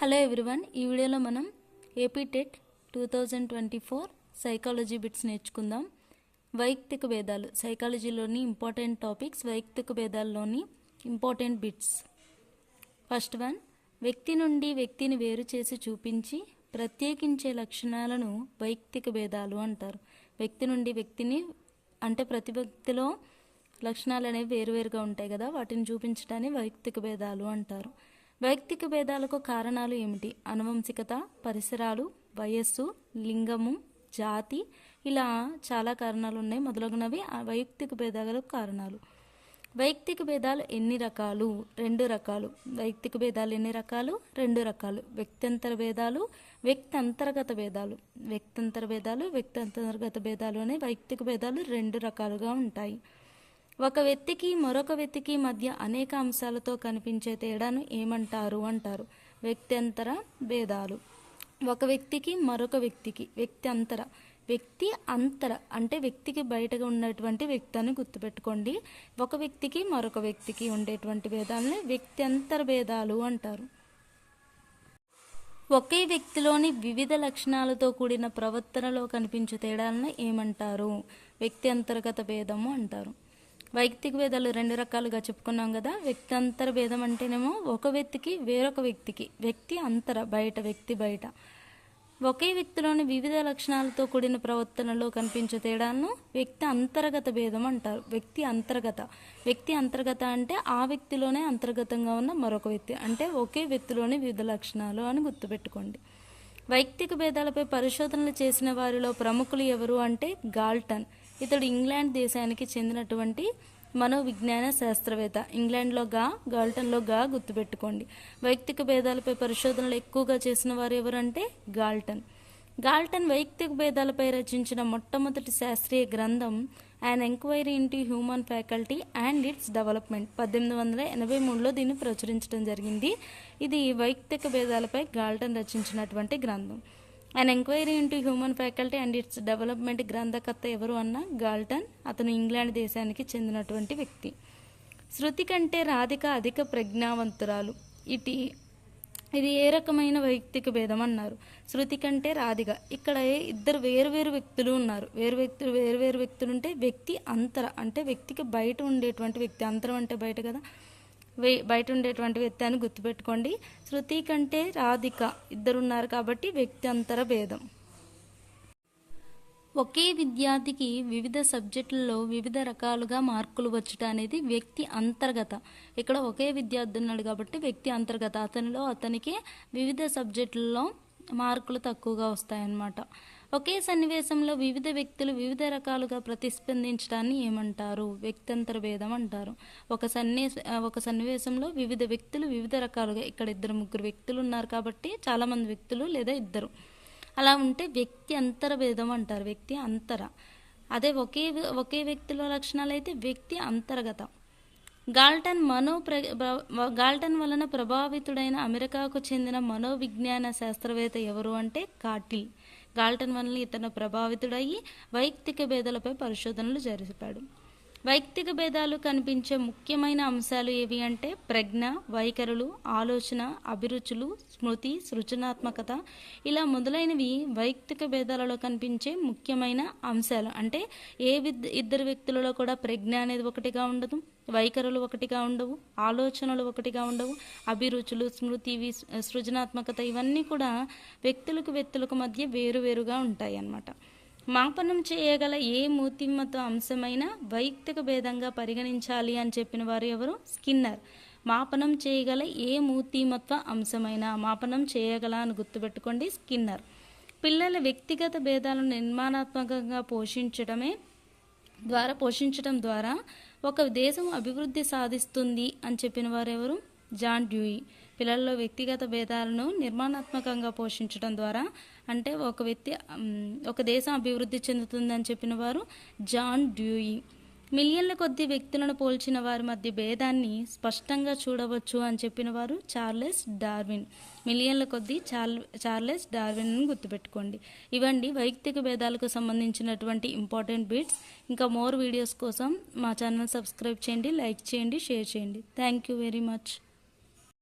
Hello everyone ఈ వీడియోలో మనం AP TET two thousand twenty four psychology bits నేర్చుకుందాం. వైయక్తిక భేదాలు సైకాలజీలోని ఇంపార్టెంట్ టాపిక్స్ వైయక్తిక భేదాల్లోని ఇంపార్టెంట్ బిట్స్ ఫస్ట్ వన్ వ్యక్తి నుండి వ్యక్తిని వేరు చేసి చూపించి ప్రత్యేకించే లక్షణాలను వైయక్తిక భేదాలు అంటారు. వ్యక్తి నుండి వ్యక్తిని అంటే ప్రతి వ్యక్తిలో లక్షణాలు అనేవి వేరువేరుగా ఉంటాయి కదా వాటిని చూపించడాన్ని వైయక్తిక భేదాలు అంటారు. వైయక్తిక భేదాలకు కారణాలు ఏమిటి? అనువంశికత పరిసరాలు వయస్సు లింగము జాతి ఇలా చాలా కారణాలు ఉన్నాయి. మొదలగునవి ఆ వైయక్తిక భేదాలకు కారణాలు. వైయక్తిక భేదాలు ఎన్ని రకాలు? రెండు రకాలు. వైయక్తిక భేదాలు ఎన్ని రకాలు? రెండు రకాలు. వ్యక్తంతర భేదాలు వ్యక్తి అంతర్గత భేదాలు. వ్యక్తంతర భేదాలు వ్యక్తి అంతర్గత భేదాలు అనే వైయక్తిక భేదాలు రెండు రకాలుగా ఉంటాయి. ఒక వ్యక్తికి మరొక వ్యక్తికి మధ్య అనేక అంశాలతో కనిపించే తేడాను ఏమంటారు అంటారు. వ్యక్త్యంతర భేదాలు. ఒక వ్యక్తికి మరొక వ్యక్తికి వ్యక్తి అంతర వ్యక్తి అంతర అంటే వ్యక్తికి బయటగా ఉన్నటువంటి వ్యక్తి అని గుర్తుపెట్టుకోండి. ఒక వ్యక్తికి మరొక వ్యక్తికి ఉండేటువంటి భేదాలని వ్యక్తి అంతర భేదాలు అంటారు. ఒకే వ్యక్తిలోని వివిధ లక్షణాలతో కూడిన ప్రవర్తనలో కనిపించే తేడాలను ఏమంటారు? వ్యక్తి అంతర్గత భేదము అంటారు. వైయక్తిక భేదాలు రెండు రకాలుగా చెప్పుకున్నాం కదా. వ్యక్తి అంతర భేదం అంటేనేమో ఒక వ్యక్తికి వేరొక వ్యక్తికి. వ్యక్తి అంతర బయట వ్యక్తి బయట. ఒకే వ్యక్తిలోని వివిధ లక్షణాలతో కూడిన ప్రవర్తనలో కనిపించే తేడాలను వ్యక్తి అంతర్గత భేదం అంటారు. వ్యక్తి అంతర్గత. వ్యక్తి అంతర్గత అంటే ఆ వ్యక్తిలోనే అంతర్గతంగా ఉన్న మరొక వ్యక్తి. అంటే ఒకే వ్యక్తిలోని వివిధ లక్షణాలు అని గుర్తుపెట్టుకోండి. వైయక్తిక భేదాలపై పరిశోధనలు చేసిన వారిలో ప్రముఖులు ఎవరు అంటే గాల్టన్. ఇతడు ఇంగ్లాండ్ దేశానికి చెందినటువంటి మనోవిజ్ఞాన శాస్త్రవేత్త. ఇంగ్లాండ్లో గా గాల్టన్లో గా గుర్తుపెట్టుకోండి. వైయక్తిక భేదాలపై పరిశోధనలు ఎక్కువగా చేసిన వారు ఎవరంటే గాల్టన్. గాల్టన్ వైయక్తిక భేదాలపై రచించిన మొట్టమొదటి శాస్త్రీయ గ్రంథం and enquiry into human faculty and its development పద్దెనిమిది వందల ఎనభై మూడులో దీన్ని ప్రచురించడం జరిగింది. ఇది వైయక్తిక భేదాలపై గాల్టన్ రచించినటువంటి గ్రంథం. And enquiry into human faculty and its development గ్రంథకర్త ఎవరు అన్న గాల్టన్ అతను ఇంగ్లాండ్ దేశానికి చెందినటువంటి వ్యక్తి. శృతి కంటే రాధిక అధిక ప్రజ్ఞావంతురాలు. ఇటీ ఇది ఏ రకమైన వైయక్తిక భేదం అన్నారు. శృతి కంటే రాధిక. ఇక్కడ ఇద్దరు వేరువేరు వ్యక్తులు ఉన్నారు. వేరు వ్యక్తులు వేరువేరు వ్యక్తులు ఉంటే వ్యక్తి అంతర అంటే వ్యక్తికి బయట ఉండేటువంటి వ్యక్తి అంతరం అంటే బయట కదా. బయట ఉండేటువంటి వ్యక్తి అని గుర్తుపెట్టుకోండి. శృతి కంటే రాధిక ఇద్దరు ఉన్నారు కాబట్టి వ్యక్తి అంతర భేదం. ఒకే విద్యార్థికి వివిధ సబ్జెక్టులలో వివిధ రకాలుగా మార్కులు వచ్చుట అనేది వ్యక్తి అంతర్గత. ఇక్కడ ఒకే విద్యార్థి ఉన్నాడు కాబట్టి వ్యక్తి అంతర్గత. అతనిలో అతనికి వివిధ సబ్జెక్టులలో మార్కులు తక్కువగా వస్తాయన్నమాట. ఒకే సన్నివేశంలో వివిధ వ్యక్తులు వివిధ రకాలుగా ప్రతిస్పందించడాన్ని ఏమంటారు? వ్యక్తంతర భేదం అంటారు. ఒక సన్ని ఒక సన్నివేశంలో వివిధ వ్యక్తులు వివిధ రకాలుగా ఇక్కడ ఇద్దరు ముగ్గురు వ్యక్తులు ఉన్నారు కాబట్టి చాలామంది వ్యక్తులు లేదా ఇద్దరు. అలా ఉంటే వ్యక్తి అంతర భేదం అంటారు. వ్యక్తి అంతర. అదే ఒకే ఒకే వ్యక్తిలో లక్షణాలు అయితే వ్యక్తి అంతర్గత. గాల్టన్ మనో ప్ర గాల్టన్ వలన ప్రభావితుడైన అమెరికాకు చెందిన మనోవిజ్ఞాన శాస్త్రవేత్త ఎవరు అంటే కాటిల్. గాల్టన్ వలన ఇతను ప్రభావితుడయ్యి వైయక్తిక భేదాలపై పరిశోధనలు జరిపాడు. వైయక్తిక భేదాలు కనిపించే ముఖ్యమైన అంశాలు ఏవి అంటే ప్రజ్ఞ వైఖరులు ఆలోచన అభిరుచులు స్మృతి సృజనాత్మకత. ఇలా మొదలైనవి వైయక్తిక భేదాలలో కనిపించే ముఖ్యమైన అంశాలు. అంటే ఏ ఇద్దరు వ్యక్తులలో కూడా ప్రజ్ఞ అనేది ఒకటిగా ఉండదు వైఖరులు ఒకటిగా ఉండవు ఆలోచనలు ఒకటిగా ఉండవు అభిరుచులు స్మృతి సృజనాత్మకత ఇవన్నీ కూడా వ్యక్తులకు వ్యక్తులకు మధ్య వేరువేరుగా ఉంటాయి అన్నమాట మాపనం చేయగల ఏ మూతిమ్మత అంశమైన వైయక్తిక భేదంగా పరిగణించాలి అని చెప్పిన వారు ఎవరు? స్కిన్నర్. మాపనం చేయగల ఏ మూర్తిమత్వ అంశమైన మాపనం చేయగల అని గుర్తుపెట్టుకోండి స్కిన్నర్. పిల్లల వ్యక్తిగత భేదాలను నిర్మాణాత్మకంగా పోషించడమే ద్వారా పోషించడం ద్వారా ఒక దేశం అభివృద్ధి సాధిస్తుంది అని చెప్పిన వారు ఎవరు? John Dewey. పిల్లల్లో వ్యక్తిగత భేదాలను నిర్మాణాత్మకంగా పోషించడం ద్వారా అంటే ఒక వ్యక్తి ఒక దేశం అభివృద్ధి చెందుతుందని చెప్పిన వారు జాన్ డ్యూయి. మిలియన్ల కొద్ది వ్యక్తులను పోల్చిన వారి మధ్య భేదాన్ని స్పష్టంగా చూడవచ్చు అని చెప్పిన వారు చార్లెస్ డార్విన్. మిలియన్ల కొద్ది చార్ చార్లెస్ డార్విన్ గుర్తుపెట్టుకోండి. ఇవండి వైయక్తిక భేదాలకు సంబంధించినటువంటి ఇంపార్టెంట్ బిట్స్. ఇంకా మోర్ వీడియోస్ కోసం మా ఛానల్ సబ్స్క్రైబ్ చేయండి లైక్ చేయండి షేర్ చేయండి. Thank you very much.